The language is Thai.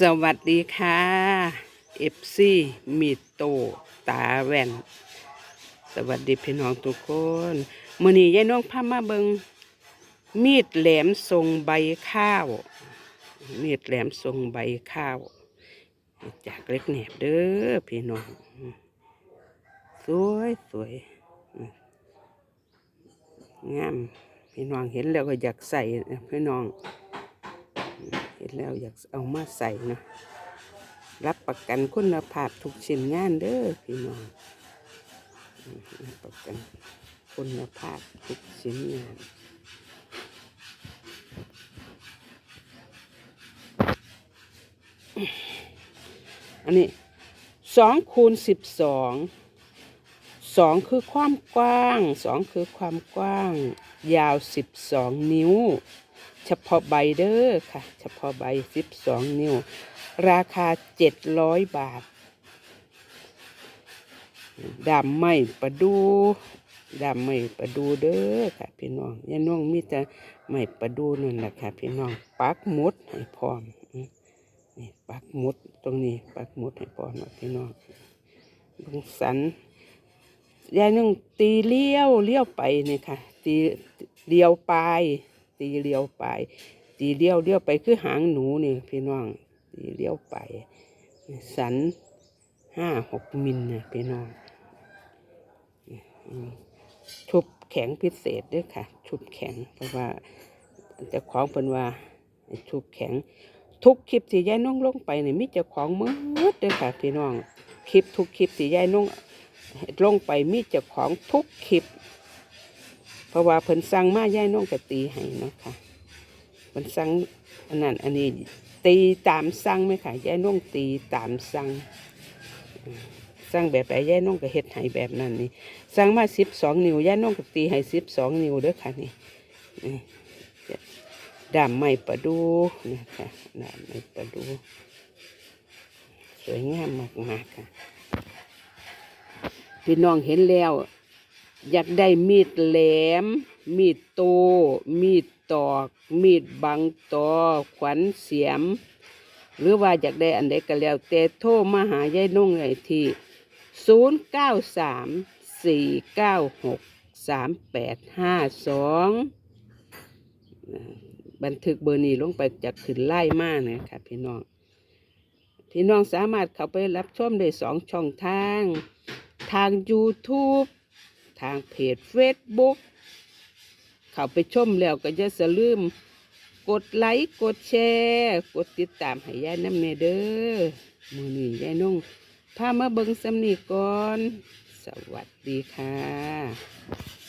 สวัสดีค่ะเอฟซีมีโตตาแว่น สวัสดีพี่น้องทุกคนมื้อนี้ยายน้องพามาเบิงมีดแหลมทรงใบข้าว มีดแหลมทรงใบข้าว จากเล็กแหนบเด้อพี่น้อง สวยสวยงามพี่น้องเห็นแล้วก็อยากใส่พี่น้อง เห็นแล้วอยากเอามาใส่นะรับประกันคุณภาพทุกชิ้นงานเด้อพี่น้องรับประกันคุณภาพทุกชิ้นงานอันนี้สองคูณสิบสองสองคือความกว้างสองคือความกว้าง ยาวสิบสองนิ้ว เฉพาะใบเด้อค่ะ เฉพาะใบสิบสองนิ้ว ราคาเจ็ดร้อยบาทดำไม่ประดูดำไม่ประดูเด้อค่ะ พี่น้องยายน้องมีแต่ไม่ประดูนั่นแหละค่ะ พี่น้องปักมุดให้พร้อมนี่ปักมุดตรงนี้ปักมุดให้พร้อมนะพี่น้องลงสันยายน้องตีเลี้ยวเลี้ยวไปนี่ค่ะ ตีเลี้ยวปลาย ตีเลี้ยวไป ตีเลี้ยวเลี้ยวไปคือหางหนูนี่พี่น้อง ตีเลี้ยวไป สันห้าหกมิลนะพี่น้องชุบแข็งพิเศษด้วยค่ะ ชุบแข็งเพราะว่าจะของเป็นว่าชุบแข็ง ทุกคลิปที่ยายน้องลงไปเนี่ยมิเจ้าของมืดด้วยค่ะพี่น้องคลิปทุกคลิปที่ยายน้องลงไปมีเจ้าของทุกคลิป เพราะว่าเพิ่นสั่งมายายน้องก็ตีให้เนาะค่ะเพิ่นสั่งอันนั้นอันนี้ตีตามสั่งไหมค่ะยายน้องตีตามสั่งสั่งแบบไหนยายน้องก็เฮ็ดให้แบบนั้นนี่สั่งมาสิบสองนิ้วยายน้องก็ตีให้สิบสองนิ้วเด้อค่ะนี่นี่ดามไม้ประดูนะคะดามไม้ประดู สวยงามมากๆค่ะพี่น้องเห็นแล้ว อยากได้มีดแหลม มีดโต มีดตอก มีดบังตอ ขวัญเสียม หรือว่าอยากได้อันใดก็แล้ว แต่โทรมาหายายนุ่งไอ้ที่0 9 3 4 9 6 3 8 5 2บันทึกเบอร์นี้ลงไปจากขึ้นไล่มากนะคะพี่น้องพี่น้องสามารถเข้าไปรับชมได้สองช่องทาง ทาง YouTube ทางเพจ Facebook เข้าไปชมแล้วก็จะสลืม กดไลค์ กดแชร์ กดติดตามให้ยายน้ำเนเด้อมือนี้ยายนุ่งพามาเบิงสำนีก่อน สวัสดีค่ะ